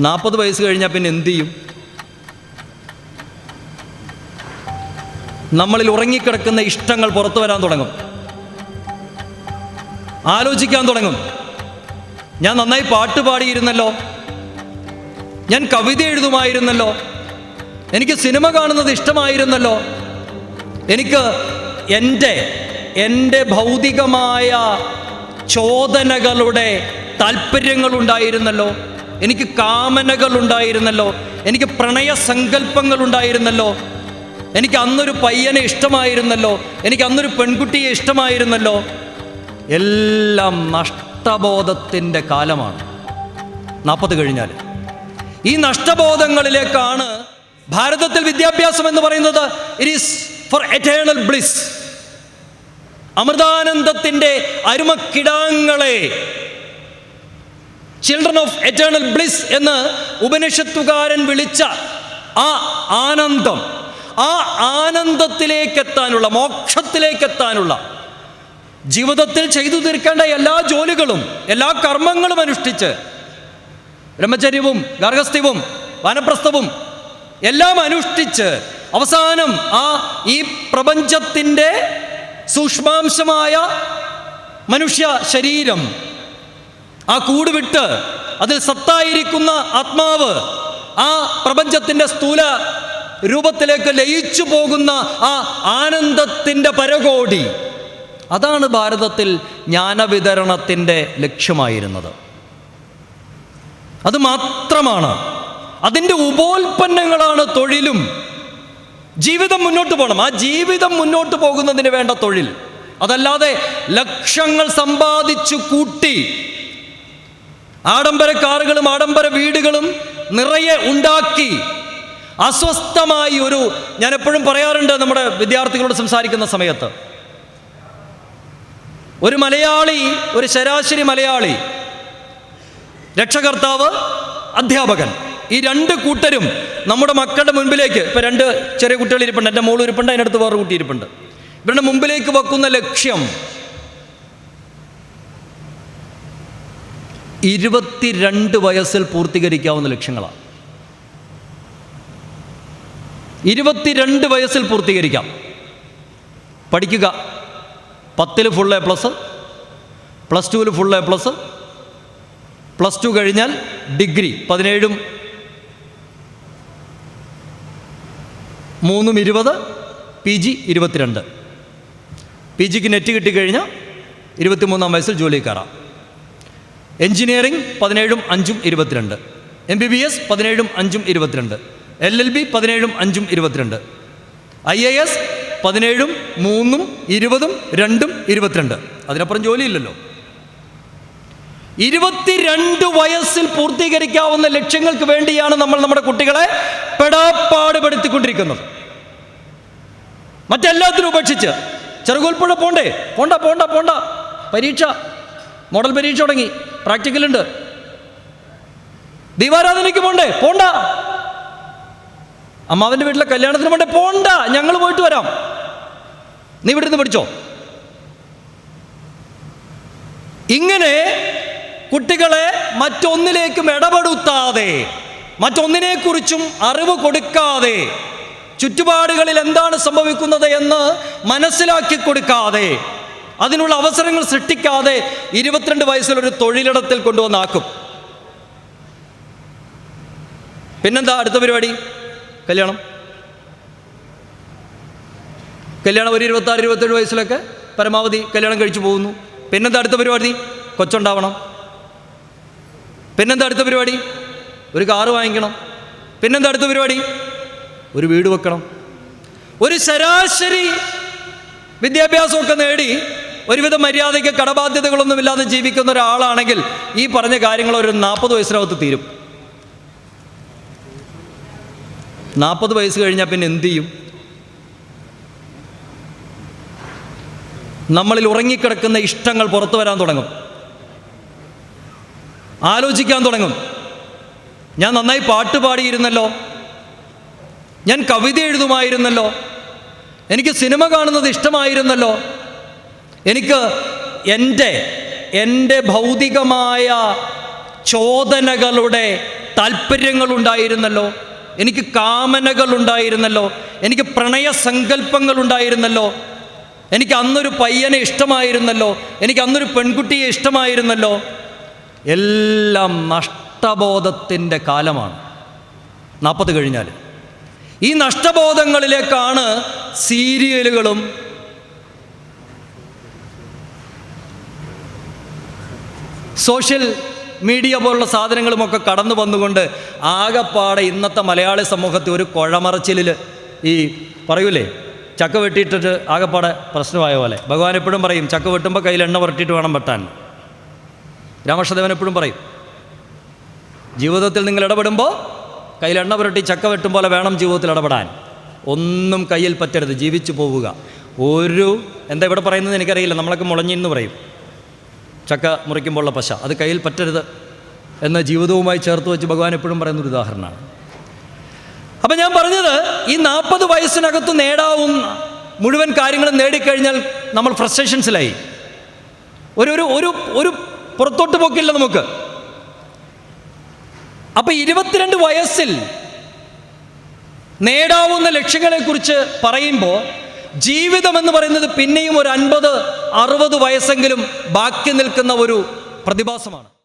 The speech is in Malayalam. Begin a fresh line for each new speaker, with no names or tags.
നാൽപ്പത് വയസ്സ് കഴിഞ്ഞാൽ പിന്നെ എന്തു ചെയ്യും? നമ്മളിൽ ഉറങ്ങിക്കിടക്കുന്ന ഇഷ്ടങ്ങൾ പുറത്തു വരാൻ തുടങ്ങും. ആലോചിക്കാൻ തുടങ്ങും. ഞാൻ നന്നായി പാട്ട് പാടിയിരുന്നല്ലോ. ഞാൻ കവിത എഴുതുമായിരുന്നല്ലോ. എനിക്ക് സിനിമ കാണുന്നത് ഇഷ്ടമായിരുന്നല്ലോ. എനിക്ക് എന്റെ എന്റെ ഭൗതികമായ ചോദനകളുടെ താല്പര്യങ്ങളുണ്ടായിരുന്നല്ലോ. എനിക്ക് കാമനകൾ ഉണ്ടായിരുന്നല്ലോ എനിക്ക് പ്രണയ സങ്കല്പങ്ങൾ ഉണ്ടായിരുന്നല്ലോ എനിക്ക് അന്നൊരു പയ്യനെ ഇഷ്ടമായിരുന്നല്ലോ. എനിക്ക് അന്നൊരു പെൺകുട്ടിയെ ഇഷ്ടമായിരുന്നല്ലോ. എല്ലാം നഷ്ടബോധത്തിന്റെ കാലമാണ്. നാൽപ്പത് കഴിഞ്ഞാൽ ഈ നഷ്ടബോധങ്ങളിലേക്കാണ് ഭാരതത്തിൽ വിദ്യാഭ്യാസം എന്ന് പറയുന്നത്. It is for eternal bliss അമൃതാനന്ദത്തിന്റെ അരുമക്കിടാങ്ങളെ ചിൽഡ്രൻ ഓഫ് എറ്റേണൽ ബ്ലിസ് എന്ന് ഉപനിഷത്തുകാരൻ വിളിച്ച ആ ആനന്ദം ആ ആനന്ദത്തിലേക്കെത്താനുള്ള മോക്ഷത്തിലേക്കെത്താനുള്ള ജീവിതത്തിൽ ചെയ്തു തീർക്കേണ്ട എല്ലാ ജോലികളും എല്ലാ കർമ്മങ്ങളും അനുഷ്ഠിച്ച് ബ്രഹ്മചര്യവും ഗർഹസ്ഥ്യവും വനപ്രസ്ഥവും എല്ലാം അനുഷ്ഠിച്ച് അവസാനം ആ ഈ പ്രപഞ്ചത്തിന്റെ സൂക്ഷ്മാംശമായ മനുഷ്യ ശരീരം ആ കൂട് വിട്ട് അതിൽ സത്തായിരിക്കുന്ന ആത്മാവ് ആ പ്രപഞ്ചത്തിന്റെ സ്ഥൂല രൂപത്തിലേക്ക് ലയിച്ചു പോകുന്ന ആ ആനന്ദത്തിന്റെ പരകോടി. അതാണ് ഭാരതത്തിൽ ജ്ഞാനവിതരണത്തിന്റെ ലക്ഷ്യമായിരുന്നത്. അത് മാത്രമാണ്. അതിന്റെ ഉപോൽപ്പന്നങ്ങളാണ് തൊഴിലും. ജീവിതം മുന്നോട്ട് പോകണം. ആ ജീവിതം മുന്നോട്ട് പോകുന്നതിന് വേണ്ട തൊഴിൽ. അതല്ലാതെ ലക്ഷങ്ങൾ സമ്പാദിച്ചു കൂട്ടി ആഡംബര കാറുകളും ആഡംബര വീടുകളും നിറയെ ഉണ്ടാക്കി അസ്വസ്ഥമായി ഒരു ഞാൻ എപ്പോഴും പറയാറുണ്ട് നമ്മുടെ വിദ്യാർത്ഥികളോട് സംസാരിക്കുന്ന സമയത്ത്. ഒരു മലയാളി ഒരു ശരാശരി മലയാളി രക്ഷകർത്താവ് അധ്യാപകൻ ഈ രണ്ട് കൂട്ടരും നമ്മുടെ മക്കളുടെ മുൻപിലേക്ക് ഇപ്പം രണ്ട് ചെറിയ കുട്ടികൾ ഇരിപ്പുണ്ട് എന്റെ മോൾ ഇരിപ്പുണ്ട് അതിനടുത്ത് വേറെ കുട്ടി ഇരിപ്പുണ്ട്. ഇവരുടെ മുമ്പിലേക്ക് വെക്കുന്ന ലക്ഷ്യം ഇരുപത്തിരണ്ട് വയസ്സിൽ പൂർത്തീകരിക്കാവുന്ന ലക്ഷ്യങ്ങളാണ്. ഇരുപത്തിരണ്ട് വയസ്സിൽ പൂർത്തീകരിക്കാം. പഠിക്കുക. പത്തിൽ ഫുൾ എ പ്ലസ് പ്ലസ് ടുവിൽ full A plus plus two കഴിഞ്ഞാൽ ഡിഗ്രി പതിനേഴും മൂന്നും ഇരുപത് പി ജി ഇരുപത്തിരണ്ട്. പി ജിക്ക് നെറ്റ് കിട്ടിക്കഴിഞ്ഞാൽ ഇരുപത്തിമൂന്നാം വയസ്സിൽ ജോലി കയറാം. എൻജിനീയറിംഗ് പതിനേഴും അഞ്ചും ഇരുപത്തിരണ്ട്. എം ബി ബി എസ് പതിനേഴും അഞ്ചും ഇരുപത്തിരണ്ട്. എൽ എൽ ബി പതിനേഴും അഞ്ചും ഇരുപത്തിരണ്ട്. ഐ എ എസ് പതിനേഴും മൂന്നും ഇരുപതും രണ്ടും ഇരുപത്തിരണ്ട്. അതിനപ്പുറം ജോലിയില്ലല്ലോ. ഇരുപത്തിരണ്ട് വയസ്സിൽ പൂർത്തീകരിക്കാവുന്ന ലക്ഷ്യങ്ങൾക്ക് വേണ്ടിയാണ് നമ്മൾ നമ്മുടെ കുട്ടികളെ പെടാപ്പാടുപെടുത്തിക്കൊണ്ടിരിക്കുന്നത്. മറ്റെല്ലാത്തിനും ഉപേക്ഷിച്ച് ചെറുകോൽപ്പുഴ പോണ്ടേ? പോണ്ട പോണ്ട പോണ്ട. പരീക്ഷ മോഡൽ പരീക്ഷ തുടങ്ങി. പ്രാക്ടിക്കലുണ്ട് ദീപാരാധനയ്ക്ക് പോണ്ടേ? പോണ്ട. അമ്മാവന്റെ വീട്ടിലെ കല്യാണത്തിന് പോണ്ടേ? പോണ്ട. ഞങ്ങൾ പോയിട്ട് വരാം. നീ ഇവിടെ നിന്ന് പഠിച്ചോ? ഇങ്ങനെ കുട്ടികളെ മറ്റൊന്നിലേക്കും ഇടപെടുത്താതെ മറ്റൊന്നിനെക്കുറിച്ചും അറിവ് കൊടുക്കാതെ ചുറ്റുപാടുകളിൽ എന്താണ് സംഭവിക്കുന്നത് എന്ന് മനസ്സിലാക്കി കൊടുക്കാതെ അതിനുള്ള അവസരങ്ങൾ സൃഷ്ടിക്കാതെ ഇരുപത്തിരണ്ട് വയസ്സിലൊരു തൊഴിലിടത്തിൽ കൊണ്ടുവന്നാക്കും. പിന്നെന്താ അടുത്ത പരിപാടി? കല്യാണം. കല്യാണം ഒരു ഇരുപത്താറ് ഇരുപത്തേഴ് വയസ്സിലൊക്കെ പരമാവധി കല്യാണം കഴിച്ചു പോകുന്നു. പിന്നെന്താ അടുത്ത പരിപാടി? കൊച്ചുണ്ടാവണം. പിന്നെന്താ അടുത്ത പരിപാടി? ഒരു കാറ് വാങ്ങിക്കണം. പിന്നെന്താ അടുത്ത പരിപാടി? ഒരു വീട് വെക്കണം. ഒരു ശരാശരി വിദ്യാഭ്യാസമൊക്കെ നേടി ഒരുവിധ മര്യാദയ്ക്ക് കടബാധ്യതകളൊന്നുമില്ലാതെ ജീവിക്കുന്ന ഒരാളാണെങ്കിൽ ഈ പറഞ്ഞ കാര്യങ്ങൾ ഒരു നാൽപ്പത് വയസ്സിനകത്ത് തീരും. നാൽപ്പത് വയസ്സ് കഴിഞ്ഞാൽ പിന്നെ എന്തു ചെയ്യും? നമ്മളിൽ ഉറങ്ങിക്കിടക്കുന്ന ഇഷ്ടങ്ങൾ പുറത്തു വരാൻ തുടങ്ങും. ആലോചിക്കാൻ തുടങ്ങും. ഞാൻ നന്നായി പാട്ട് പാടിയിരുന്നല്ലോ. ഞാൻ കവിത എഴുതുമായിരുന്നല്ലോ. എനിക്ക് സിനിമ കാണുന്നത് ഇഷ്ടമായിരുന്നല്ലോ. എനിക്ക് എന്റെ എന്റെ ഭൗതികമായ ചോദനകളുടെ താല്പര്യങ്ങളുണ്ടായിരുന്നല്ലോ. എനിക്ക് കാമനകളുണ്ടായിരുന്നല്ലോ. എനിക്ക് പ്രണയ സങ്കല്പങ്ങളുണ്ടായിരുന്നല്ലോ എനിക്ക് അന്നൊരു പയ്യനെ ഇഷ്ടമായിരുന്നല്ലോ. എനിക്ക് അന്നൊരു പെൺകുട്ടിയെ ഇഷ്ടമായിരുന്നല്ലോ. എല്ലാം നഷ്ടബോധത്തിന്റെ കാലമാണ്. നാൽപ്പത് കഴിഞ്ഞാൽ ഈ നഷ്ടബോധങ്ങളിലേക്കാണ് സീരിയലുകളും സോഷ്യൽ മീഡിയ പോലുള്ള സാധനങ്ങളുമൊക്കെ കടന്നു വന്നുകൊണ്ട് ആകെപ്പാടെ ഇന്നത്തെ മലയാളി സമൂഹത്തെ ഒരു കുഴമറച്ചിലിൽ ഈ പറയൂലേ? ചക്ക വെട്ടിയിട്ടിട്ട് ആകെപ്പാടെ പ്രശ്നമായ പോലെ. ഭഗവാൻ എപ്പോഴും പറയും ചക്ക വെട്ടുമ്പോൾ കയ്യിൽ എണ്ണ പുരട്ടിയിട്ട് വേണം വെട്ടാൻ. രാമകൃഷ്ണദേവൻ എപ്പോഴും പറയും ജീവിതത്തിൽ നിങ്ങൾ ഇടപെടുമ്പോൾ കയ്യിൽ എണ്ണ പുരട്ടി ചക്ക വെട്ടും പോലെ വേണം ജീവിതത്തിൽ ഇടപെടാൻ. ഒന്നും കയ്യിൽ പറ്റരുത് ജീവിച്ചു പോവുക. ഒരു എന്താ ഇവിടെ പറയുന്നത് എനിക്കറിയില്ല നമ്മളൊക്കെ മുളഞ്ഞിന്ന് പറയും. ചക്ക മുറിക്കുമ്പോഴുള്ള പശ. അത് കയ്യിൽ പറ്റരുത് എന്ന ജീവിതവുമായി ചേർത്ത് വെച്ച് ഭഗവാൻ എപ്പോഴും പറയുന്ന ഒരു ഉദാഹരണമാണ്. അപ്പം ഞാൻ പറഞ്ഞത് ഈ നാൽപ്പത് വയസ്സിനകത്ത് നേടാവുന്ന മുഴുവൻ കാര്യങ്ങളും നേടിക്കഴിഞ്ഞാൽ നമ്മൾ ഫ്രസ്ട്രേഷൻസിലായി ഒരു ഒരു ഒരു ഒരു പുറത്തോട്ട് പോക്കില്ല നമുക്ക്. അപ്പം ഇരുപത്തിരണ്ട് വയസ്സിൽ നേടാവുന്ന ലക്ഷ്യങ്ങളെക്കുറിച്ച് പറയുമ്പോൾ ജീവിതം എന്ന് പറയുന്നത് പിന്നെയും ഒരു അൻപത് അറുപത് വയസ്സെങ്കിലും ബാക്കി നിൽക്കുന്ന ഒരു പ്രതിഭാസമാണ്.